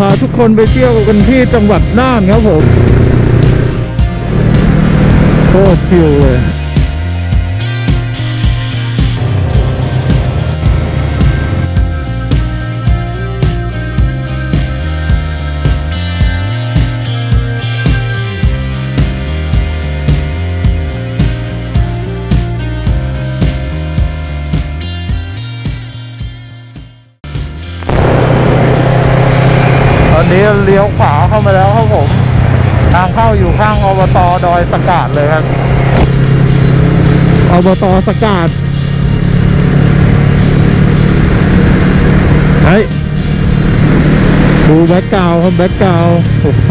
พาทุกคนไปเที่ยวกันที่จังหวัดน่านครับผมโคตรชิลเลย เลี้ยวขวาเข้ามาแล้วครับผม ทางเข้าอยู่ข้างอบตดอยสกาดเลยครับอบตสกาดเฮ้ยดูแบ็กกราวครับแบ็กกราวโอ้โห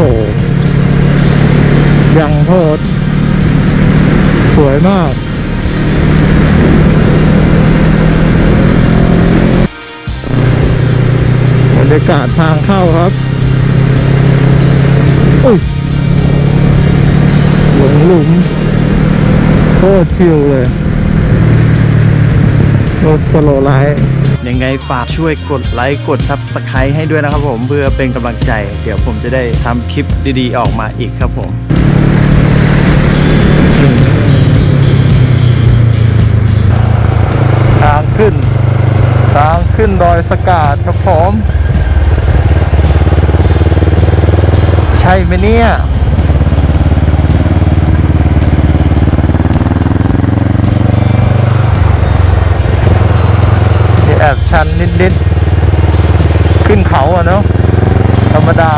ยังโทษสวยมากบรรยากาศทางเข้าครับ อุ้ยหลงหลุมโคตรชิลเลยรถสโลไลท์ยังไงฝากช่วยกดไลค์กดซับสไครต์ให้ด้วยนะครับผมเพื่อเป็นกำลังใจ เดี๋ยวผมจะได้ทำคลิปดีๆ ออกมาอีกครับผมทางขึ้น ทางขึ้นดอยสกาดครับผม ใช่ไหมเนี่ยนี่แอบชันนิดๆ ขึ้นเขาอะเนาะธรรมดา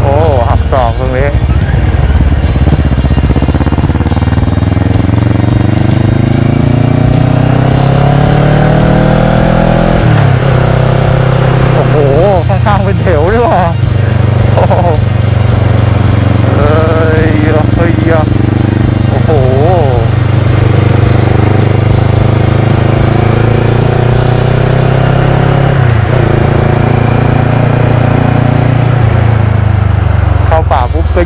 โอ้หักศอกตรงนี้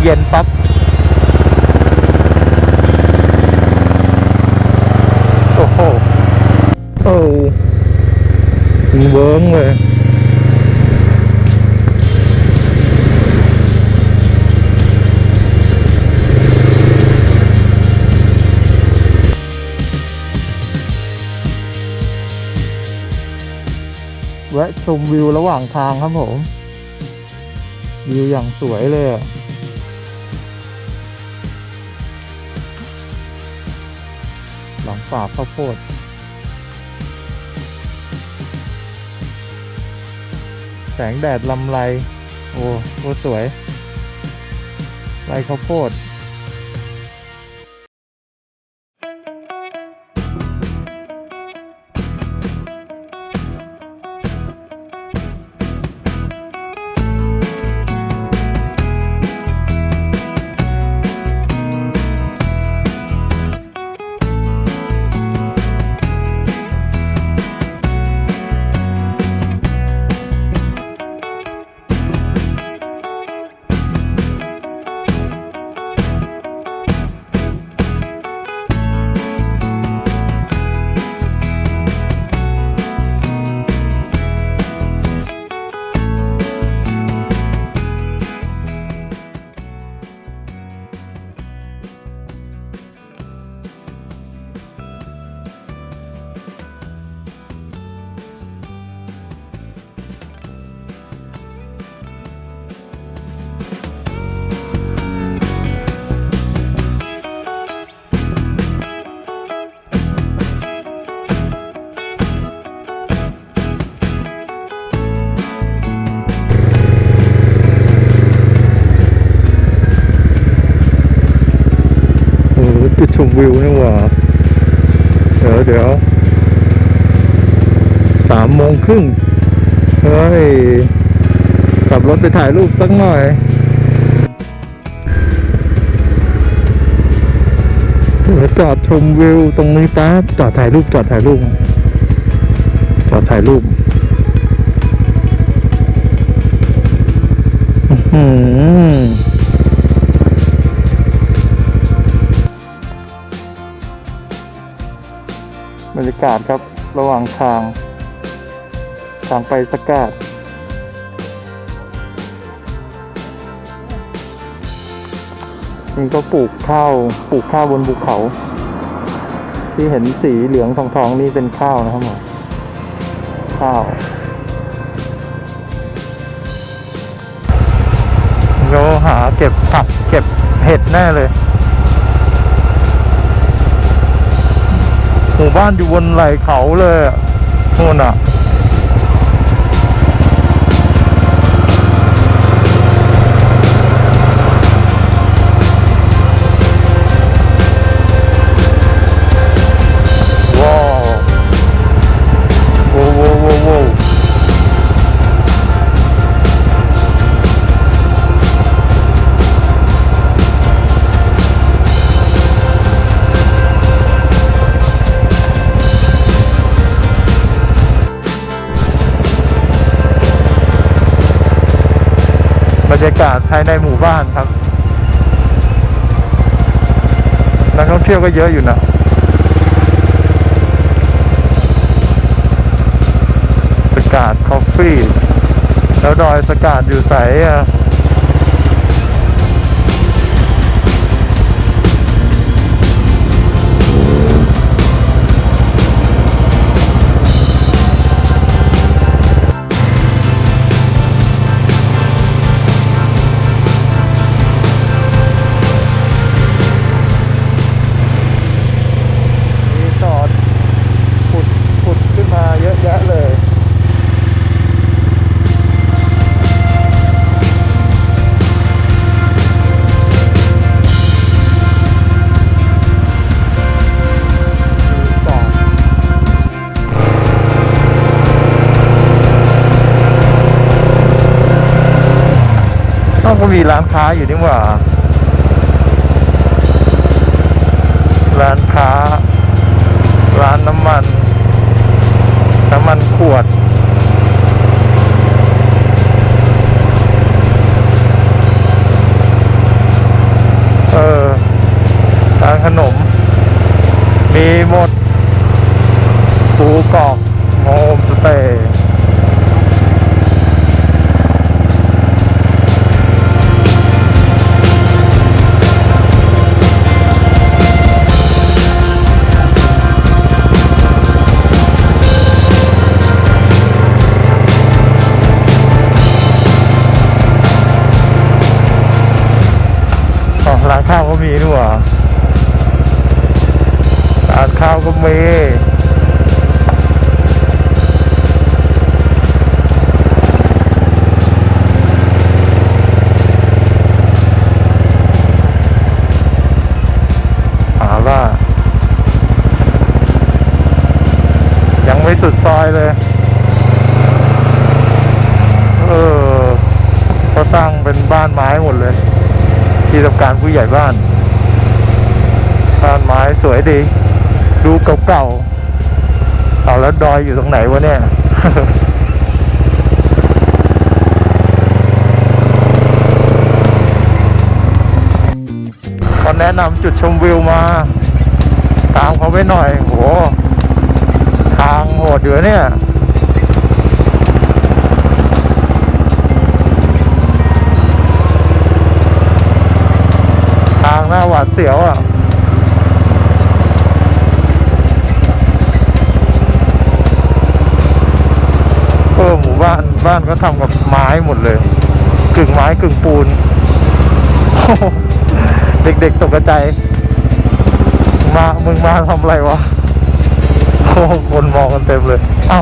ย็นปั๊บโอ้โหโอ้ถึงเวิ้งเลยแวะชมวิวระหว่างทางครับผม วิวอย่างสวยเลยอะ หลังป่าข้าวโพดแสงแดดลำไร โอ้โหสวย ไรข้าวโพด จุดชมวิวนี่หว่า เดี๋ยวเดี๋ยวสามโมงครึ่งเฮ้ยขับรถไปถ่ายรูปสักหน่อยเดี๋ยวจอดชมวิวตรงนี้แป๊บจอดถ่ายรูปจอดถ่ายรูปจอดถ่ายรูป อื กาศครับ ระหว่างทาง ทางไปสกาดนี่ก็ปลูกข้าวปลูกข้าวบนภูเขา ที่เห็นสีเหลืองทองทองๆนี่เป็นข้าวนะครับผมข้าวเราหาเก็บผักเก็บเห็ดแน่เลย หมู่บ้านอยู่บนไหล่เขาเลยอะนู่นอะ รรยากาศภายในหมู่บ้านครับนักท่องเที่ยวก็เยอะอยู่นะสกาดคอฟฟี่ แล้วดอยสกาดอยู่ใสอะ มีร้านค้าอยู่นี่หว่า ร้านค้า ร้านน้ำมัน น้ำมันขวด เออร้านขนม มีหมดปูกรอกโฮมสเตย์ ร้านข้าวก็มีนี่หว่าร้านข้าวก็มีหาว่ายังไม่สุดซอยเลย เออเขาสร้างเป็นบ้านไม้หมดเลย ที่ทำการผู้ใหญ่บ้านบ้านไม้สวยดี ดูเก่าๆเอาแล้วดอยอยู่ตรงไหนวะเนี่ยเขาแนะนำจุดชมวิวมา ตามเขาไว้หน่อย โห ทางโหดอยู่เนี่ยานก็ทำกับไม้หมดเลย กึ่งไม้กึ่งปูน เด็กๆตกใจ มา มึงมาทำอะไรวะโอ้คนมองกันเต็มเลย เอ้า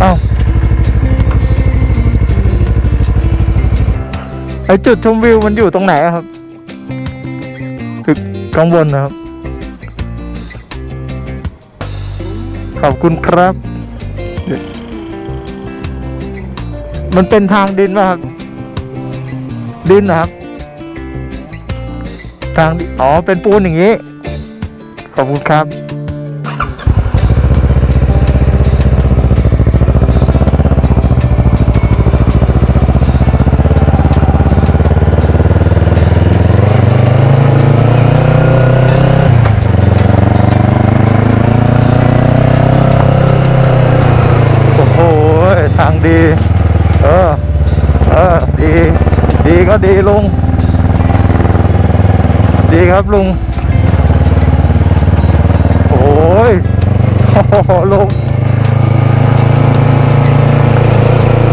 เอ้า ไอจุดชมวิวมันอยู่ตรงไหนครับ คือข้างบนนะครับ ขอบคุณครับ มันเป็นทางดินป่ะครับ ดินนะครับ ทาง อ๋อ เป็นปูนอย่างนี้ ขอบคุณครับ ดี เออ เออ ดี ดีก็ดีลุง ดีครับลุง โอ้ยโอ้โหลุง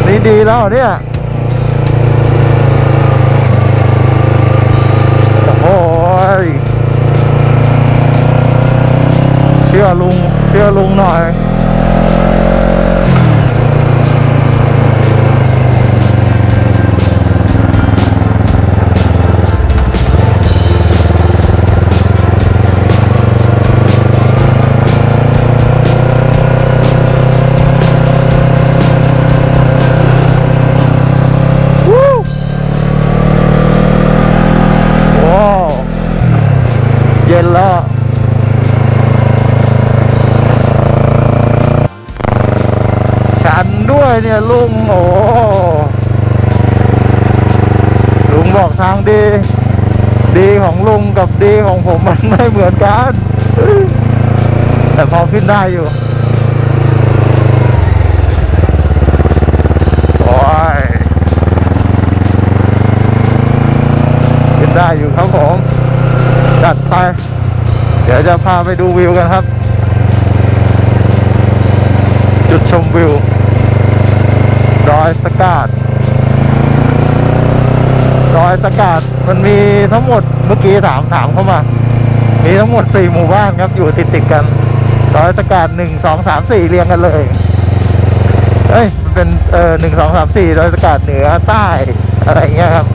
นี่ดีแล้วเนี่ย โอ้ย เชื่อลุง เชื่อลุงหน่อย ด้วยเนี่ยลุงโอ้ลุงบอกทางดี ดีของลุงกับดีของผมมันไม่เหมือนกัน แต่พอขึ้นได้อยู่โอ้ยขึ้นได้อยู่ครับผม จัดไป เดี๋ยวจะพาไปดูวิวกันครับ จุดชมวิว ดอยสกาดดอยสกาดมันมีทั้งหมดเมื่อกี้ถามถามเข้ามา มีทั้งหมดสี่หมู่บ้านครับอยู่ติดติดกันดอยสกาดหนึ่งสองสามสี่เรียงกันเลยเอ้ยเป็นเออหนึ่งสองสามสี่ดอยสกาดเหนือใต้อะไรเงี้ยครับ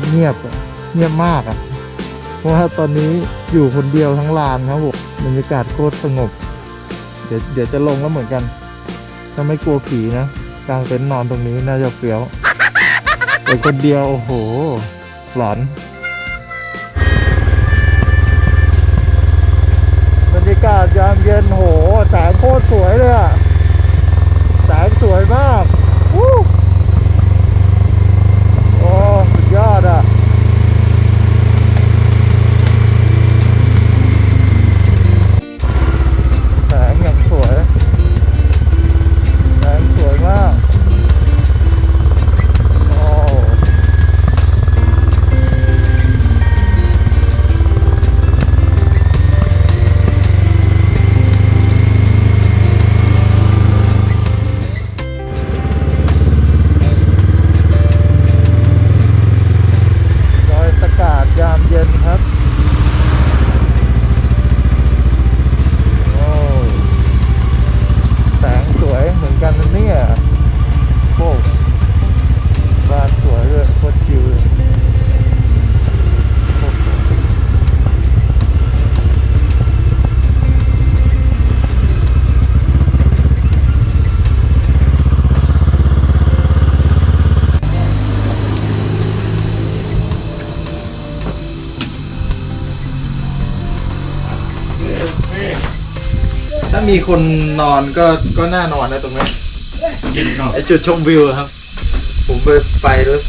ตรเงียบเงียบมากอะ เพราะว่าตอนนี้อยู่คนเดียวทั้งลานครับผมบรรยากาศโคตรสงบ เดี๋ยวเดี๋ยวจะลงแล้วเหมือนกัน ถ้าไม่กลัวผีนะกลางเต็นท์นอนตรงนี้น่าจะเฟี้ยวแต่คนเดียวโอ้โห หลอนบรรยากาศยามเย็นโหแสงโคตรสวย คนนอนก็ก็น่านอนนะตรงนี้ไอจุดชมวิวอะครับ ผมไปไปแล้ว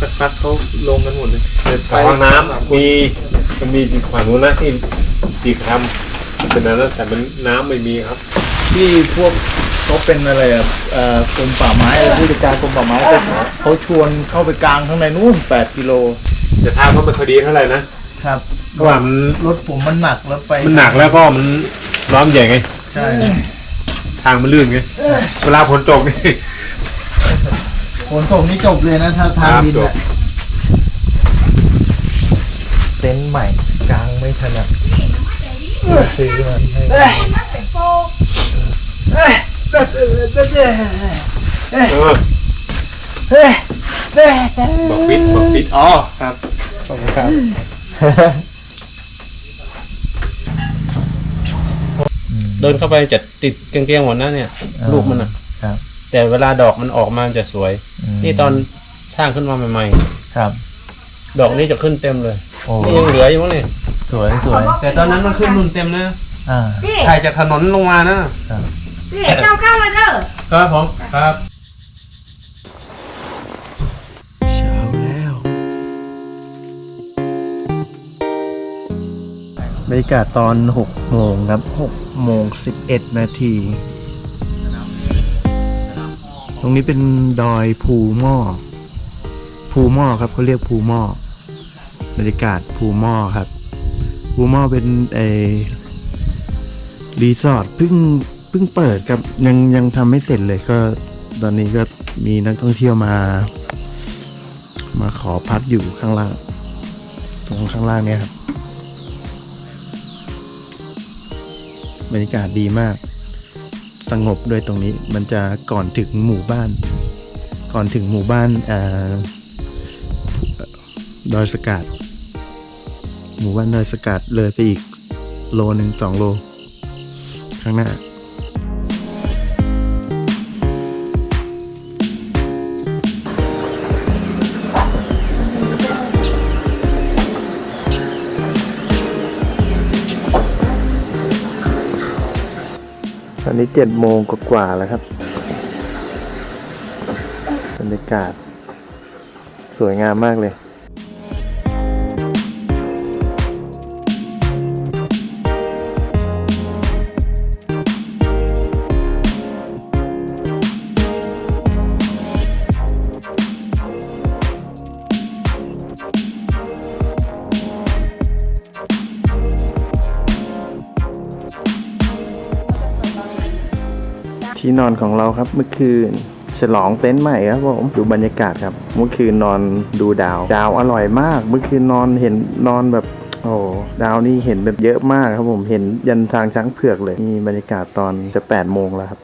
สักพักเขาลงกันหมดเลยเดินไปห้องน้สามคำมีมันมีฝั่งนู้นนะที่ตีคำเป็นนั้นแต่มันน้ำไม่มีครับ ที่พวกเขาเป็นอะไรอะเอ่อกรมป่าไม้อะไรผู้จัดการกรมป่าไม้ก็เขาชวนเข้าไปกลางข้างในนู่นแปดกิโลแต่ทางเขาไม่ค่อยดีเท่าไหร่นะครับ เพราะว่ามันรถผมมันหนักแล้วไปมันหนักแล้วก็มันร้อนใหญ่ไง ใช่ทางมันลื่นไงเวลาฝนตกนี่ฝนตกนี่จบเลยนะถ้าทางดินครับจอะบเต็นท์ใหม่กลางไม่ถนัดซื้อมันให้เออบอกปิดบอกปิดอ๋อครับขอบคุณครับ เดินเข้าไปจะติดเกลียงๆหมดนะเนี่ย อ่าลูกมันอะครับ แต่เวลาดอกมันออกมาจะสวย อืมนี่ตอนสร้างขึ้นมาใหม่ครับ ๆ ดอกนี้จะขึ้นเต็มเลยโอ้นี่ยังเหลืออยู่มั้งเนี่ยสวยสวยแต่ตอนนั้นมันขึ้นนุ่นเต็มนะอ่า นี่ถ่ายจากถนนลงมานะครับนี่เจ้าก้าวมาเด้อ ครับผมครับ บรรยากาศตอน 6 โมงครับ6โมง 11 นาที ตรงนี้เป็นดอยภูหม้อ ภูหม้อครับเขาเรียกภูหม้อบรรยากาศภูหม้อครับ ภูหม้อเป็นไอรีสอร์ทเพิ่งเพิ่งเปิดครับยังยังทำไม่เสร็จเลยก็ตอนนี้ก็มีนักท่องเที่ยวมา มาขอพักอยู่ข้างล่าง ตรงข้างล่างเนี่ยครับ บรรยากาศดีมาก สงบด้วยตรงนี้มันจะก่อนถึงหมู่บ้าน ก่อนถึงหมู่บ้านออดอยสกัดหมู่บ้านดอยสกัดเลยไปอีกโลหนึ่งสองโล ข้างหน้า อนนี้เจ็ดโมงกว่าๆแล้วครับบรรยากาศ สวยงามมากเลย อนของเราครับเมื่อคืนฉลองเต็นท์ใหม่ครับผมดูบรรยากาศครับ เมื่อคืนนอนดูดาว ดาวอร่อยมาก เมื่อคืนนอนเห็นนอนแบบโอ้ดาวนี่เห็นแบบเยอะมากครับผมเห็นยันทางช้างเผือกเลยนี่บรรยากาศตอนจะแปดโมงแล้วครับ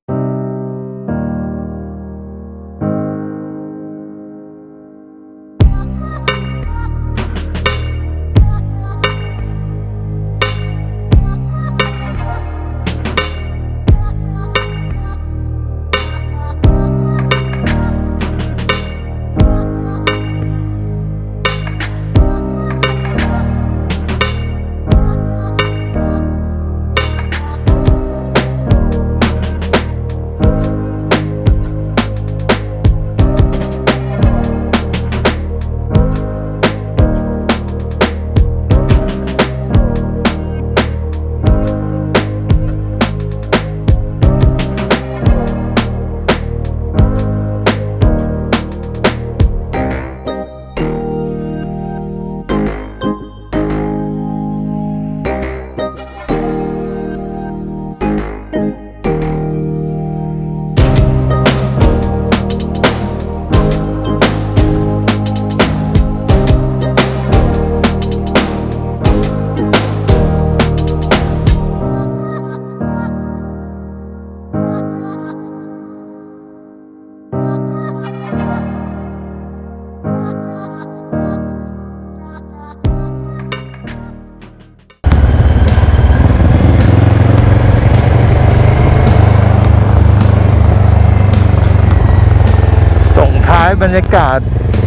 บรรยากาศ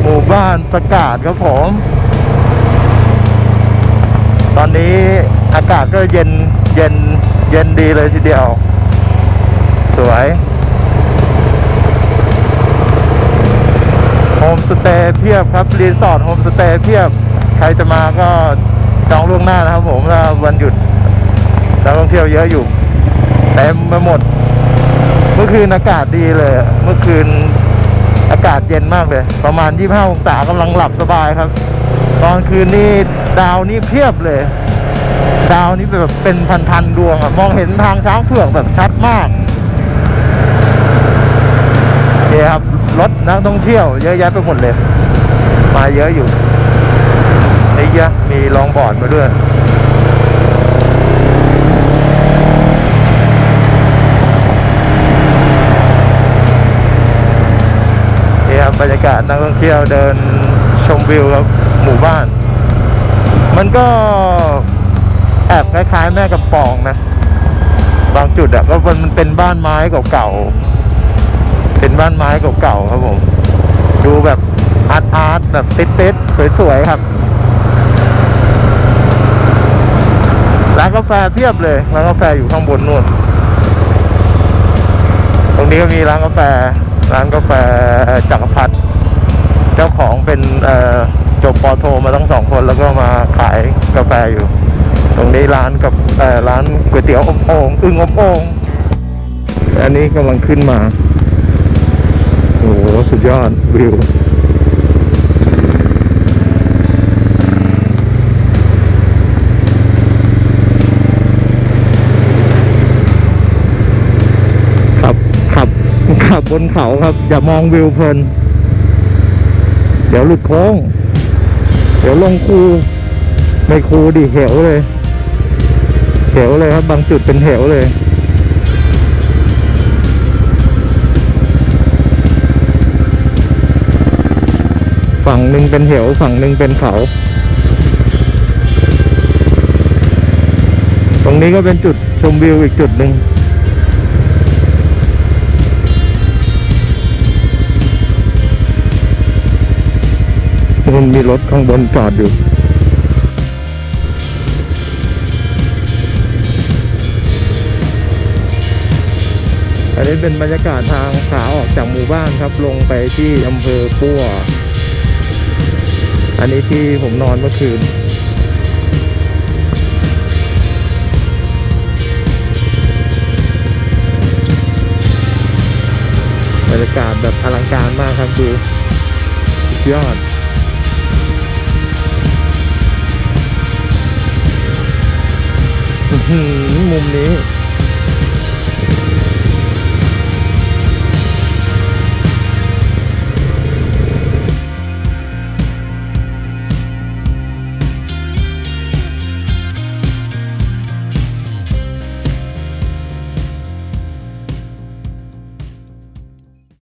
หมู่บ้านสกาดครับผม ตอนนี้อากาศก็เย็นเย็นเย็นดีเลยทีเดียว สวยโฮมสเตย์เพียบครับรีสอร์ทโฮมสเตย์เพียบ ใครจะมาก็จองล่วงหน้านะครับผมถ้าวันหยุดนักท่องเที่ยวเยอะอยู่เต็มไปหมด เมื่อคืนอากาศดีเลย เมื่อคืน อากาศเย็นมากเลย ประมาณ 25 องศากำลังหลับสบายครับ ตอนคืนนี้ดาวนี่เพียบเลย ดาวนี่แบบเป็นพันๆดวงอะมองเห็นทางช้างเผือกแบบชัดมากนี่ครับรถนักท่องเที่ยว เยอะแยะไปหมดเลย มาเยอะอยู่ไอ้เยอะมีลองบอร์ดมาด้วย นี่ครั บรรยากาศนักท่องเที่ยวเดินชมวิวครับหมู่บ้าน มันก็แอบคล้ายๆ แม่กำปองนะ บางจุดอะก็มันเป็นบ้านไม้เก่าๆเป็นบ้านไม้เก่าๆครับผมดูแบบอาร์ตอาร์ตแบบติดๆสวยๆครับร้านกาแฟเพียบเลยร้านกาแฟอยู่ข้างบนนู่น ตรงนี้ก็มีร้านกาแฟ ร้านกาแฟจักรพรรดิเจ้าของเป็นจบปอโทมาทั้งสองคนแล้วก็มาขายกาแฟอยู่ ตรงนี้ร้านกับร้านก๋วยเตี๋ยวอบโอ่งอึ่งอบโอ่งอันนี้กำลังขึ้นมาโอ้โหสุดยอดวิว ขับ ขับบบนเขาครับ อย่ามองวิวเพลิน เดี๋ยวหลุดโค้ง เดี๋ยวลงคูไม่คูดิเหวเลย เหวเลยครับ บางจุดเป็นเหวเลยฝั่งหนึ่งเป็นเหวฝั่งหนึ่งเป็นเขา ตรงนี้ก็เป็นจุดชมวิวอีกจุดหนึ่ง มันมีรถข้างบนจอดอยู่อันนี้เป็นบรรยากาศทางขาออกจากหมู่บ้านครับ ลงไปที่อำเภอปัวอันนี้ที่ผมนอนเมื่อคืน บรรยากาศแบบอลังการมากครับดูสุดยอด มุมนี้